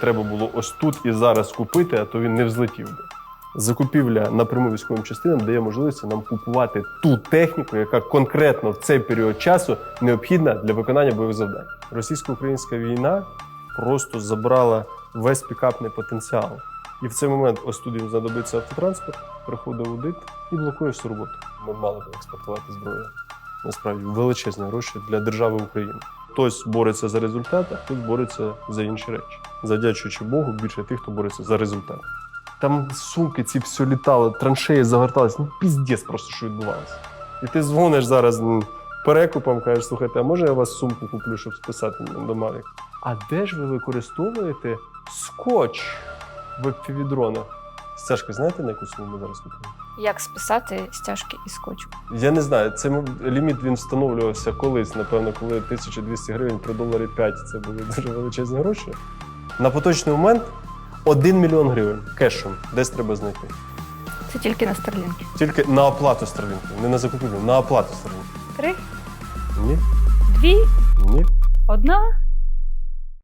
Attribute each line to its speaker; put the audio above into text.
Speaker 1: Треба було ось тут і зараз купити, а то він не взлетів би. Закупівля напряму військовим частинам дає можливість нам купувати ту техніку, яка конкретно в цей період часу необхідна для виконання бойових завдань. Російсько-українська війна просто забрала весь пікапний потенціал. І в цей момент ось тут їм знадобиться автотранспорт, приходить аудит і блокує всю роботу. Ми мали б експортувати зброю. Насправді величезні гроші для держави України. Хтось бореться за результат, а хтось бореться за інші речі. Завдячуючи Богу, більше тих, хто бореться за результат. Там сумки ці все літали, траншеї загортались. Ну піздець просто, що відбувалося. І ти дзвониш зараз м, перекупам, кажеш, слухайте, а може я вас сумку куплю, щоб списати до Mavic? А де ж ви використовуєте скотч в FPV-дронах? Стяжка, знаєте, на яку суму ми зараз купуємо?
Speaker 2: Як списати стяжки із скотчу?
Speaker 1: Я не знаю, цей м- ліміт він встановлювався колись, напевно, коли 1200 гривень при доларі 5 це були дуже величезні гроші. На поточний момент 1 мільйон гривень кешем десь треба знайти.
Speaker 2: Це тільки на Старлінки.
Speaker 1: Тільки на оплату Starlink, не на закупівлю, на оплату Starlink.
Speaker 2: Три,
Speaker 1: Ні,
Speaker 2: дві,
Speaker 1: ні.
Speaker 2: одна.